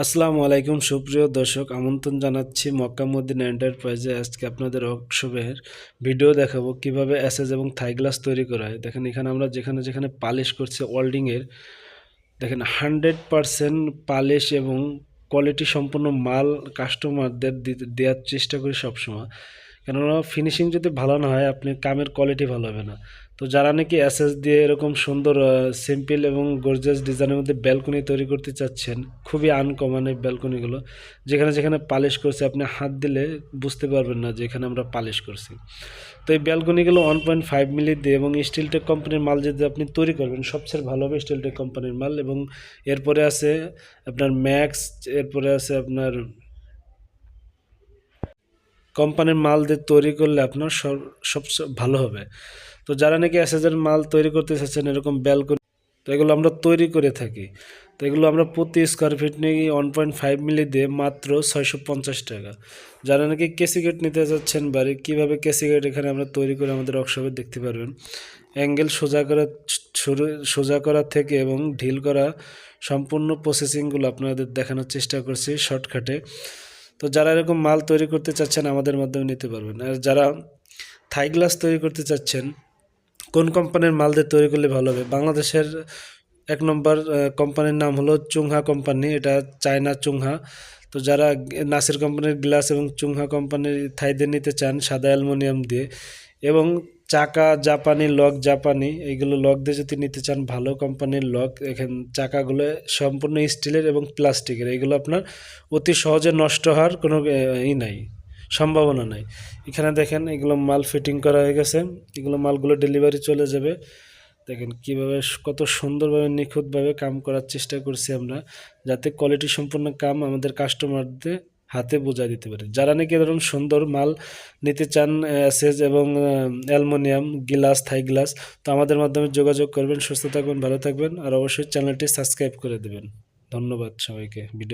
আসসালামু আলাইকুম, সুপ্রিয় দর্শক, আমন্ত্রণ জানাচ্ছি মক্কামুদ্দিন এন্টারপ্রাইজে। আজকে আপনাদের ওয়ার্কশপের ভিডিও দেখাবো কীভাবে অ্যাসেজ এবং থাই গ্লাস তৈরি করা হয়। দেখেন, এখানে আমরা যেখানে যেখানে পালিশ করছি ওয়েল্ডিংয়ের, দেখেন, হান্ড্রেড পারসেন্ট পালিশ এবং কোয়ালিটি সম্পন্ন মাল কাস্টমারদের দেওয়ার চেষ্টা করি সবসময়। কেননা ফিনিশিং যদি ভালো না হয়, আপনি কামের কোয়ালিটি ভালো হবে না। তো যারা নাকি অ্যাসেস দিয়ে এরকম সুন্দর সিম্পল এবং গর্জিয়াস ডিজাইনের মধ্যে ব্যালকনি তৈরি করতে চাচ্ছেন, খুবই আনকমন এই ব্যালকনিগুলো যেখানে যেখানে পালিশ করছে, আপনি হাত দিলে বুঝতে পারবেন না যে এখানে আমরা পালিশ করছি। তো এই ব্যালকনিগুলো ওয়ান পয়েন্ট ফাইভ মিলি দিয়ে এবং স্টিলটেক কোম্পানির মাল যদি আপনি তৈরি করবেন, সবচেয়ে ভালো হবে স্টিলটেক কোম্পানির মাল এবং এরপরে আছে আপনার ম্যাক্স এরপরে আছে আপনার কোম্পানির মাল দিয়ে তৈরি করলে আপনার সব, সবচেয়ে ভালো হবে। তো যারা নাকি এসএসের মাল তৈরি করতে চাচ্ছেন, এরকম ব্যালকনি তো এগুলো আমরা তৈরি করে থাকি। তো এগুলো আমরা প্রতি স্কোয়ার ফিট নিয়ে ওয়ান পয়েন্ট ফাইভ মিলি দিয়ে মাত্র ছয়শো পঞ্চাশ টাকা। যারা নাকি কেসি গেট নিতে চাচ্ছেন বাড়ি কীভাবে কেসি গেট এখানে আমরা তৈরি করে আমাদের ওয়ার্কশপে দেখতে পারবেন। অ্যাঙ্গেল সোজা করা সোজা করা থেকে এবং ঢিল করা সম্পূর্ণ প্রসেসিংগুলো আপনাদের দেখানোর চেষ্টা করছি শর্টকাটে তো যারা এরকম মাল তৈরি করতে চাচ্ছেন, আমাদের মাধ্যমে নিতে পারবেন। আর যারা থাই গ্লাস তৈরি করতে চাচ্ছেন, কোন কোম্পানির মাল দিয়ে তৈরি করলে ভালো হবে? বাংলাদেশের এক নম্বর কোম্পানির নাম হলো চুংহা কোম্পানি, এটা চায়না চুংহা। তো যারা নাসির কোম্পানির গ্লাস এবং চুংহা কোম্পানির থাইদের নিতে চান, সাদা অ্যালুমিনিয়াম দিয়ে। এবং চাকা জাপানি লক জাপানি এইগুলো লক দিয়ে যদি নিতে চান, ভালো কোম্পানির লক, এখান চাকাগুলো সম্পূর্ণ স্টিলের এবং প্লাস্টিকের। এগুলো আপনার অতি সহজে নষ্ট হওয়ার কোনো ই নাই, সম্ভাবনা নাই। এখানে দেখেন, এগুলো মাল ফিটিং করা হয়ে গেছে, এগুলো মালগুলো ডেলিভারি চলে যাবে। দেখেন কীভাবে কত সুন্দরভাবে, নিখুঁতভাবে কাম করার চেষ্টা করছি আমরা, যাতে কোয়ালিটি সম্পূর্ণ কাম আমাদের কাস্টমারদের হাতে বোঝা দিতে পারে। যারা নাকি ধরুন সুন্দর মাল নিতে চান অ্যাসেজ এবং অ্যালমোনিয়াম, গ্লাস, থাই গ্লাস, তো আমাদের মাধ্যমে যোগাযোগ করবেন। সুস্থ থাকবেন, ভালো থাকবেন, আর অবশ্যই চ্যানেলটি সাবস্ক্রাইব করে দেবেন। ধন্যবাদ সবাইকে। ভিডিও